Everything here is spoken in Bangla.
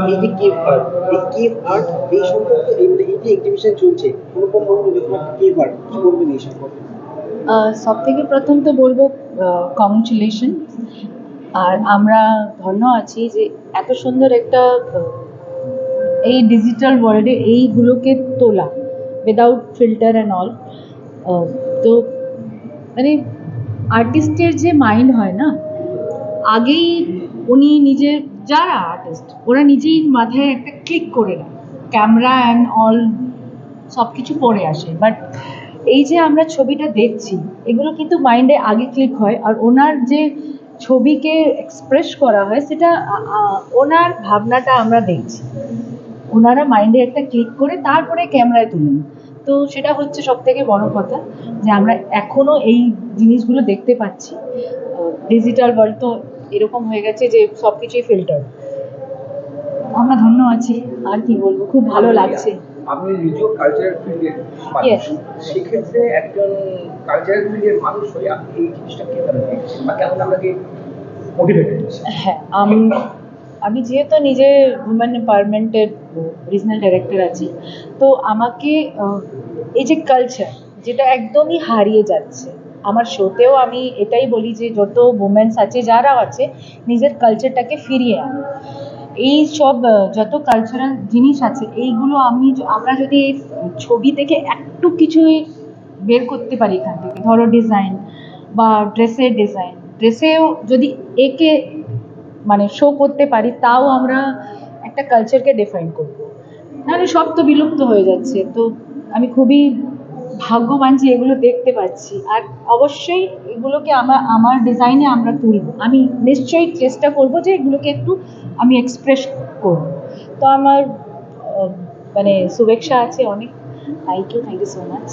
এই আর্ট এই সম্পর্কে এই মানে এক্সিবিশন চলছে কি এই সম্পর্কে? সব থেকে প্রথম তো বলব কংগ্রেচুলেশন আর আমরা ধন্য আছি যে এত সুন্দর একটা এই ডিজিটাল ওয়ার্ল্ডে এইগুলোকে তোলা উইদাউট ফিল্টার অ্যান্ড অল তো মানে আর্টিস্টের যে মাইন্ড হয় না, আগেই উনি নিজের যারা আর্টিস্ট ওরা নিজেই মাথায় একটা ক্লিক করে নেয়। ক্যামেরা অ্যান্ড অল সব কিছু পরে আসে। বাট এই যে আমরা ছবিটা দেখছি, এগুলো কিন্তু মাইন্ডে আগে ক্লিক হয় আর ওনার যে ছবিকে এক্সপ্রেস করা হয়, সেটা ওনার ভাবনাটা আমরা দেখছি। ওনারা মাইন্ডে একটা ক্লিক করে তারপরে ক্যামেরায় তুলেন তো সেটা হচ্ছে সব থেকে বড় কথা যে আমরা এখনও এই জিনিসগুলো দেখতে পাচ্ছি। ডিজিটাল ওয়ার্ল্ড তো এরকম হয়ে গেছে যে সব কিছুই ফিল্টার আমরা ধন্য আছি আর কি বলব খুব ভালো লাগছে। আপনি নিজেও কালচারাল ফিল্ডের. সেক্ষেত্রে একজন কালচারাল ফিল্ডের মানুষ হয়ে আপনি এই জিনিসটা কীভাবে দেখছেন? বা কেমন আপনাকে হ্যাঁ আমি আমি যেহেতু নিজে উমেন এম্পাওয়ারমেন্টের রিজনাল ডাইরেক্টর আছি তো আমাকে এই যে কালচার যেটা একদমই হারিয়ে যাচ্ছে আমার শোতেও আমি এটাই বলি যে যত উমেন্স আছে যারা আছে, নিজের কালচারটাকে ফিরিয়ে আনে। এই সব যত কালচারাল জিনিস আছে, এইগুলো আমি আমরা যদি এই ছবি থেকে একটু কিছুই বের করতে পারি এখান থেকে, ধরো ডিজাইন বা ড্রেসের ডিজাইন ড্রেসেও যদি একে মানে শো করতে পারি, তাও আমরা একটা কালচারকে ডিফাইন করব। নাহলে সব তো বিলুপ্ত হয়ে যাচ্ছে। তো আমি খুবই ভাগ্যবান যে এগুলো দেখতে পাচ্ছি। আর অবশ্যই এগুলোকে আমার আমার ডিজাইনে আমরা তুলব। আমি নিশ্চয়ই চেষ্টা করব যে এগুলোকে একটু আমি এক্সপ্রেস করব। তো আমার মানে শুভেচ্ছা আছে অনেক। Thank you thank you so much